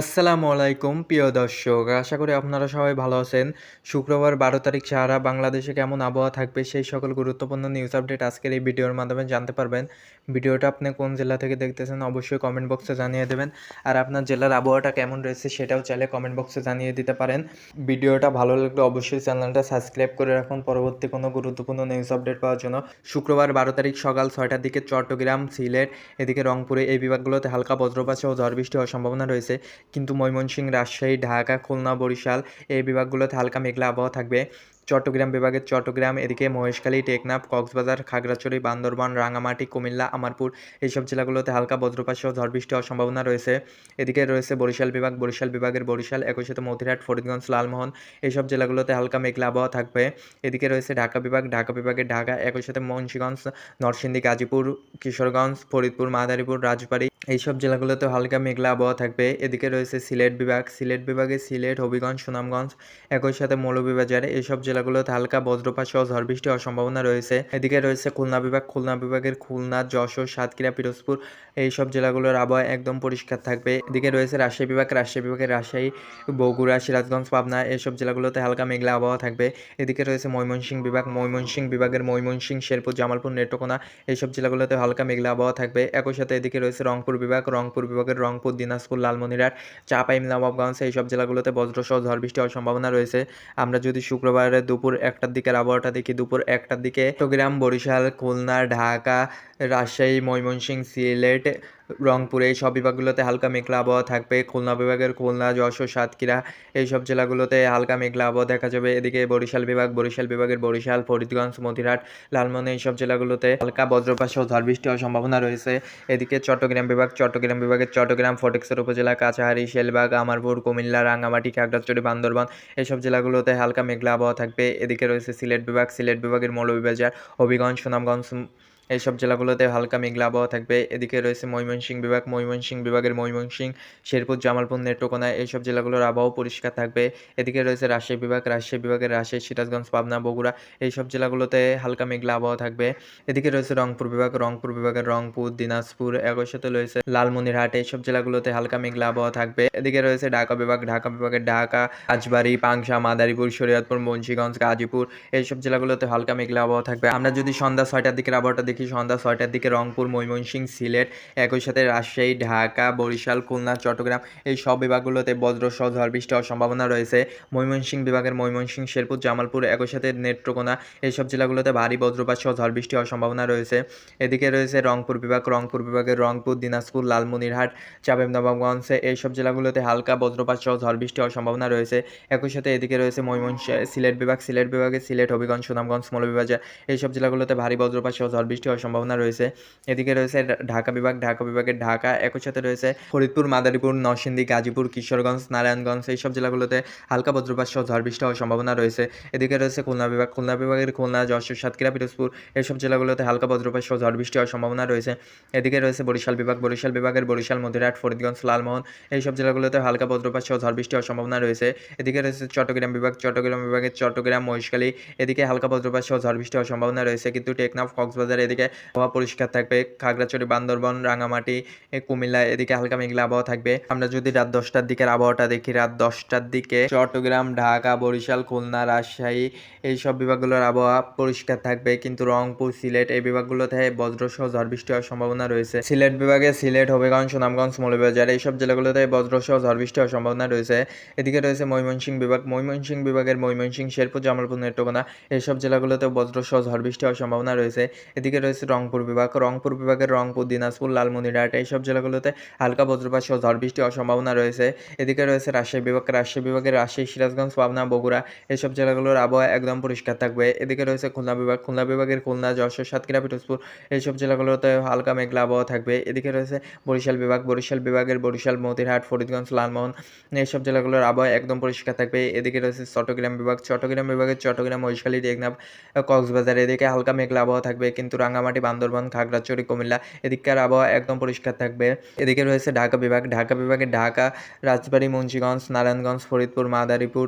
আসসালামু আলাইকুম, প্রিয় দর্শক। আশা করি আপনারা সবাই ভালো আছেন। শুক্রবার বারো তারিখ, সারা বাংলাদেশে কেমন আবহাওয়া থাকবে সেই সকল গুরুত্বপূর্ণ নিউজ আপডেট আজকের এই ভিডিওর মাধ্যমে জানতে পারবেন। ভিডিওটা আপনি কোন জেলা থেকে দেখতেছেন অবশ্যই কমেন্ট বক্সে জানিয়ে দেবেন। আর আপনার জেলার আবহাওয়াটা কেমন রয়েছে সেটাও চাইলে কমেন্ট বক্সে জানিয়ে দিতে পারেন। ভিডিওটা ভালো লাগলে অবশ্যই চ্যানেলটা সাবস্ক্রাইব করে রাখুন। পরবর্তী কোনো গুরুত্বপূর্ণ নিউজ আপডেট পাওয়ার জন্য শুক্রবার বারো তারিখ সকাল ছয়টার দিকে চট্টগ্রাম, সিলেট, এদিকে রংপুরে এই বিভাগগুলোতে হালকা বজ্রপাত সহ ঝড় বৃষ্টি হওয়ার সম্ভাবনা রয়েছে। কিন্তু ময়মনসিংহ, রাজশাহী, ঢাকা, খুলনা, বরিশাল এই বিভাগগুলোতে হালকা মেঘলা আবহাওয়া থাকবে। চট্টগ্রাম বিভাগের চট্টগ্রাম, এদিকে মহেশখালী, টেকনাফ, কক্সবাজার, খাগড়াছড়ি, বান্দরবান রাঙামাটি কুমিল্লা, আমারপুর এইসব জেলাগুলোতে হালকা বজ্রপাত সহ ঝড় বৃষ্টি হওয়ার সম্ভাবনা রয়েছে। এদিকে রয়েছে বরিশাল বিভাগ, বরিশাল বিভাগের বরিশাল একই সাথে ফরিদগঞ্জ, লালমোহন এইসব জেলাগুলোতে হালকা মেঘলা আবহাওয়া থাকবে। এদিকে রয়েছে ঢাকা বিভাগ, ঢাকা বিভাগের ঢাকা একই সাথে মুন্সিগঞ্জ নরসিংদী, গাজীপুর, কিশোরগঞ্জ, ফরিদপুর, মাদারীপুর, রাজবাড়ী এইসব জেলাগুলোতে হালকা মেঘলা আবহাওয়া থাকবে। এদিকে রয়েছে সিলেট বিভাগ, সিলেট বিভাগে সিলেট, হবিগঞ্জ, সুনামগঞ্জ, একই সাথে মৌলভীবাজার এইসব জেলাগুলোতে হালকা বজ্রপাত সহ ঝড় বৃষ্টি হওয়ার সম্ভাবনা রয়েছে। এদিকে রয়েছে খুলনা বিভাগ, খুলনা বিভাগের খুলনা, যশোর, সাতক্ষীরা, পিরোজপুর এইসব জেলাগুলোর আবহাওয়া একদম পরিষ্কার থাকবে। এদিকে রয়েছে রাজশাহী বিভাগ, রাজশাহী বিভাগের রাজশাহী, বগুড়া, সিরাজগঞ্জ, পাবনা এইসব জেলাগুলোতে হালকা মেঘলা আবহাওয়া থাকবে। এদিকে রয়েছে ময়মনসিংহ বিভাগ, ময়মনসিংহ বিভাগের ময়মনসিংহ, শেরপুর, জামালপুর, নেত্রকোনা এইসব জেলাগুলোতে হালকা মেঘলা আবহাওয়া থাকবে। একই সাথে এদিকে রয়েছে রংপুর বিভাগ, রংপুর বিভাগের রংপুর, দিনাজপুর, লালমনিরহাট, চাপাই, নবাবগঞ্জ, এইসব জেলাগুলোতে বজ্রসহ ঝড় বৃষ্টি হওয়ার সম্ভাবনা রয়েছে। আমরা যদি শুক্রবারের দুপুর একটার দিকের আবহাওয়াটা দেখি, দুপুর একটার দিকে চট্টগ্রাম, বরিশাল, খুলনা, ঢাকা রাজশাহী ময়মনসিংহ সিলেট, রংপুরে এই সব বিভাগগুলোতে হালকা মেঘলা আবহাওয়া থাকবে। খুলনা বিভাগের খুলনা, যশোর, সাতক্ষীরা এই সব জেলাগুলোতে হালকা মেঘলা আবহাওয়া দেখা যাবে। এদিকে বরিশাল বিভাগ, বরিশাল বিভাগের বরিশাল, ফরিদগঞ্জ, মতিরহাট লালমনি এইসব জেলাগুলোতে হালকা বজ্রপাত সহ ঝড় বৃষ্টি হওয়ার সম্ভাবনা রয়েছে। এদিকে চট্টগ্রাম বিভাগ, চট্টগ্রাম বিভাগের চট্টগ্রাম, ফটেক্সের উপজেলা, কাছাহারি, শেলবাগ, আমারপুর, কুমিল্লা, রাঙ্গামাটি, খাগড়াছড়ি, বান্দরবান এইসব জেলাগুলোতে হালকা মেঘলা আবহাওয়া থাকবে। এদিকে রয়েছে সিলেট বিভাগ, সিলেট বিভাগের মৌলভীবাজার, হবিগঞ্জ, সুনামগঞ্জ এইসব জেলাগুলোতে হালকা মেঘলা আবহাওয়া থাকবে। এদিকে রয়েছে ময়মনসিংহ বিভাগ, ময়মনসিংহ বিভাগের ময়মনসিংহ, শেরপুর, জামালপুর, নেত্রকোনা, এইসব জেলাগুলোর আবহাওয়া পরিষ্কার থাকবে। এদিকে রয়েছে রাজশাহী বিভাগ, রাজশাহী বিভাগের রাজশাহী, সিরাজগঞ্জ, পাবনা, বগুড়া, এইসব জেলাগুলোতে হালকা মেঘলা আবহাওয়া থাকবে। এদিকে রয়েছে রংপুর বিভাগ, রংপুর বিভাগের রংপুর, দিনাজপুর, একই সাথে রয়েছে লালমনিরহাট, এইসব জেলাগুলোতে হালকা মেঘলা আবহাওয়া থাকবে। এদিকে রয়েছে ঢাকা বিভাগ, ঢাকা বিভাগের ঢাকা, রাজবাড়ী, পাংশা, মাদারীপুর, শরীয়তপুর, মুন্সিগঞ্জ, গাজীপুর, এইসব জেলাগুলোতে হালকা মেঘলা আবহাওয়া থাকবে। আমরা যদি সন্ধ্যা ছয়টার দিকের আবহাওয়াটা দেখি সন্ধ্যা ছয়টার দিকে রংপুর, ময়মনসিংহ, সিলেট, একই সাথে রাজশাহী, ঢাকা, বরিশাল, খুলনা, চট্টগ্রাম, এই সব বিভাগগুলোতে বজ্রসহ ঝড়, বৃষ্টি হওয়ার সম্ভাবনা রয়েছে। ময়মনসিংহ বিভাগের ময়মনসিংহ, শেরপুর, জামালপুর, একই সাথে নেত্রকোনা, এইসব জেলাগুলোতে ভারী বজ্রপাত সহ ঝড়, বৃষ্টি হওয়ার সম্ভাবনা রয়েছে। এদিকে রয়েছে রংপুর বিভাগ, রংপুর বিভাগের রংপুর, দিনাজপুর, লালমনিরহাট চাপেম নবাবগঞ্জ এইসব জেলাগুলোতে হালকা বজ্রপাত সহ ঝড়, বৃষ্টি হওয়ার সম্ভাবনা রয়েছে। একই সাথে এদিকে রয়েছে ময়মনসিংহ, সিলেট বিভাগ, সিলেট বিভাগে সিলেট, হবিগঞ্জ, সুনামগঞ্জ, মৌলভীবাজার, এইসব জেলাগুলোতে ভারী বজ্রপাত সহ ঝড়, বৃষ্টি হওয়ার সম্ভাবনা রয়েছে। এদিকে রয়েছে ঢাকা বিভাগ, ঢাকা বিভাগের ঢাকা একই সাথে রয়েছে ফরিদপুর, মাদারীপুর, নরসিংদী, গাজীপুর, কিশোরগঞ্জ, নারায়ণগঞ্জ, এইসব জেলাগুলোতে হালকা বজ্রপাত সহ ঝড় বৃষ্টি হওয়ার সম্ভাবনা রয়েছে। এদিকে রয়েছে খুলনা বিভাগ, খুলনা বিভাগের খুলনা, যশোর, সাতক্ষীরা, পিরোজপুর, এইসব জেলাগুলোতে হালকা বজ্রপাত সহ ঝড় বৃষ্টি হওয়ার সম্ভাবনা রয়েছে। এদিকে রয়েছে বরিশাল বিভাগ, বরিশাল বিভাগের বরিশাল মতিরহাট ফরিদগঞ্জ, লালমোহন, এইসব জেলাগুলোতে হালকা বজ্রপাত সহ ঝড় বৃষ্টি হওয়ার সম্ভাবনা রয়েছে। এদিকে রয়েছে চট্টগ্রাম বিভাগ, চট্টগ্রাম বিভাগের চট্টগ্রাম, মহেশখালী, এদিকে হালকা বজ্রপাত সহ ঝড় বৃষ্টি হওয়ার সম্ভাবনা রয়েছে। কিন্তু টেকনাফ, কক্সবাজার, এদিকে আবহাওয়া পরিষ্কার থাকবে, খাগড়াছড়ি, বান্দরবন, রাঙামাটি কুমিল্লা, এদিকে হালকা মেঘলা আবহাওয়া থাকবে। আমরা যদি রাত দশটার দিকের আবহাওয়াটা দেখি, রাত দশটার দিকে চট্টগ্রাম, ঢাকা, বরিশাল, খুলনা, রাজশাহী এই সব বিভাগগুলোর আবহাওয়া পরিষ্কার থাকবে। কিন্তু রংপুর, সিলেট এই বিভাগগুলোতে বজ্রসহ ঝড় বৃষ্টি হওয়ার সম্ভাবনা রয়েছে। সিলেট বিভাগে সিলেট, হবিগঞ্জ, সুনামগঞ্জ, মৌলভীবাজার এইসব জেলাগুলোতে বজ্রসহ ঝড় বৃষ্টি হওয়ার সম্ভাবনা রয়েছে। এদিকে রয়েছে ময়মনসিংহ বিভাগ। ময়মনসিংহ বিভাগের ময়মনসিংহ, শেরপুর, জামালপুর, নেত্রকোনা এইসব জেলাগুলোতে বজ্রসহ ঝড় বৃষ্টি হওয়ার সম্ভাবনা রয়েছে। এদিকে রয়েছে রংপুর বিভাগ। রংপুর বিভাগের রংপুর, দিনাজপুর, লালমনিরহাট এইসব জেলাগুলোতে হালকা বজ্রপাত সহ ঝড় বৃষ্টি হওয়ার সম্ভাবনা রয়েছে। এদিকে রয়েছে রাজশাহী বিভাগ, রাজশাহী বিভাগের রাজশাহী, সিরাজগঞ্জ, পাবনা, বগুড়া এইসব জেলাগুলোর আবহাওয়া একদম পরিষ্কার থাকবে। এদিকে রয়েছে খুলনা বিভাগ, খুলনা বিভাগের খুলনা, যশোর, সাতক্ষীরা, পিরোজপুর এইসব জেলাগুলোতে হালকা মেঘলা আবহাওয়া থাকবে। এদিকে রয়েছে বরিশাল বিভাগ, বরিশাল বিভাগের বরিশাল, মতিরহাট, ফরিদগঞ্জ, লালমোহন এইসব জেলাগুলোর আবহাওয়া একদম পরিষ্কার থাকবে। এদিকে রয়েছে চট্টগ্রাম বিভাগ, চট্টগ্রাম বিভাগের চট্টগ্রাম মহিষখালী টেকনাফ কক্সবাজার এদিকে হালকা মেঘলা আবহাওয়া থাকবে। কিন্তু রাঙ্গামাটি, বান্দরবান, খাগড়াছড়ি, কুমিল্লা, এদিককার আবহাওয়া একদম পরিষ্কার থাকবে। এদিকে রয়েছে ঢাকা বিভাগ। ঢাকা বিভাগে ঢাকা, রাজবাড়ী, মুন্সিগঞ্জ, নারায়ণগঞ্জ, ফরিদপুর, মাদারীপুর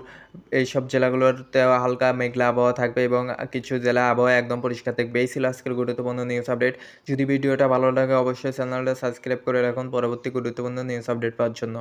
এইসব জেলাগুলোতে হালকা মেঘলা আবহাওয়া থাকবে এবং কিছু জেলা আবহাওয়া একদম পরিষ্কার থাকবে। এই ছিল আজকের গুরুত্বপূর্ণ নিউজ আপডেট যদি ভিডিওটা ভালো লাগে, অবশ্যই চ্যানেলটা সাবস্ক্রাইব করে রাখুন। পরবর্তী গুরুত্বপূর্ণ নিউজ আপডেট পাওয়ার জন্য।